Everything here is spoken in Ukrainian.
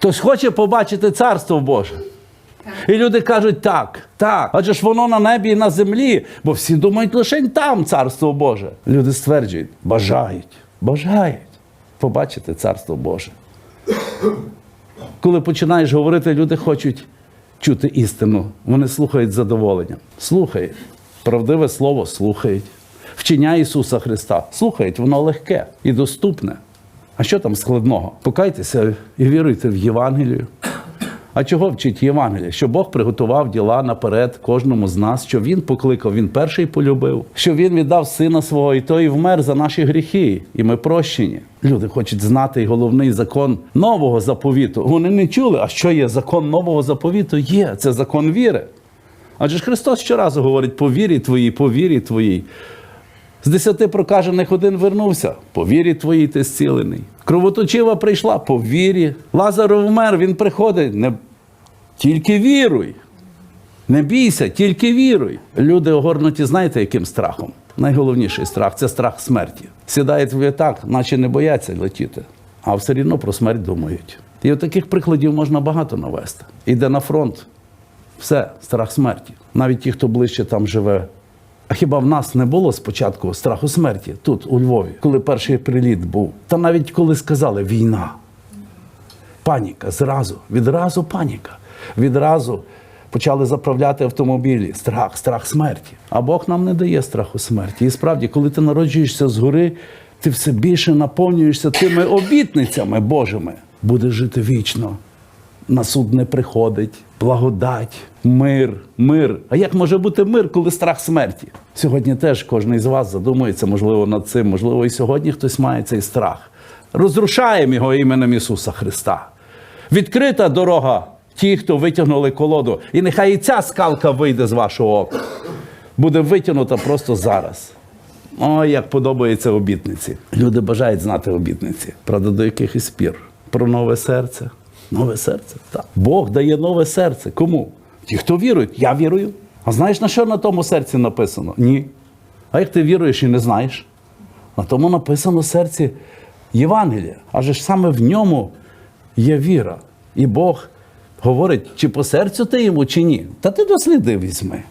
Хтось хоче побачити царство Боже. І люди кажуть так, так, адже ж воно на небі і на землі, бо всі думають лише там царство Боже. Люди стверджують, бажають, бажають побачити царство Боже. Коли починаєш говорити, люди хочуть чути істину. Вони слухають з задоволенням. Слухають. Правдиве слово слухають. Вчення Ісуса Христа слухають, воно легке і доступне. А що там складного? Покайтеся і віруйте в Євангелію. А чого вчить Євангеліє? Що Бог приготував діла наперед кожному з нас, що Він покликав, Він перший полюбив, що Він віддав сина свого, і той вмер за наші гріхи, і ми прощені. Люди хочуть знати головний закон нового заповіту. Вони не чули, а що є закон нового заповіту? Є це закон віри. Адже ж Христос щоразу говорить: по вірі твоїй, по вірі твоїй. З десяти прокажених один вернувся. По вірі твоїй ти зцілений. Кровоточива прийшла по вірі. Лазар вмер, він приходить. Не... Тільки віруй. Не бійся, тільки віруй. Люди огорнуті, знаєте, яким страхом? Найголовніший страх це страх смерті. Сідають в літак, наче не бояться летіти, а все рівно про смерть думають. І от таких прикладів можна багато навести. Іде на фронт, все, страх смерті. Навіть ті, хто ближче там живе. А хіба в нас не було спочатку страху смерті тут, у Львові, коли перший приліт був? Та навіть коли сказали війна. Паніка зразу, відразу паніка. Відразу почали заправляти автомобілі. Страх, страх смерті. А Бог нам не дає страху смерті. І справді, коли ти народжуєшся згори, ти все більше наповнюєшся тими обітницями Божими. Будеш жити вічно. На суд не приходить, благодать, мир, мир. А як може бути мир, коли страх смерті? Сьогодні теж кожен із вас задумується, можливо, над цим, можливо, і сьогодні хтось має цей страх. Розрушаємо його іменем Ісуса Христа. Відкрита дорога ті, хто витягнули колоду. І нехай і ця скалка вийде з вашого ока. Буде витягнута просто зараз. Ой, як подобаються обітниці. Люди бажають знати обітниці. Правда, до якихось пір. Про нове серце. Нове серце. Так. Бог дає нове серце. Кому? Ті, хто вірують. Я вірую. А знаєш, на що на тому серці написано? Ні. А як ти віруєш і не знаєш? На тому написано серці Євангелія. Адже ж саме в ньому є віра. І Бог говорить, чи по серцю ти йому, чи ні. Та ти досліди візьми.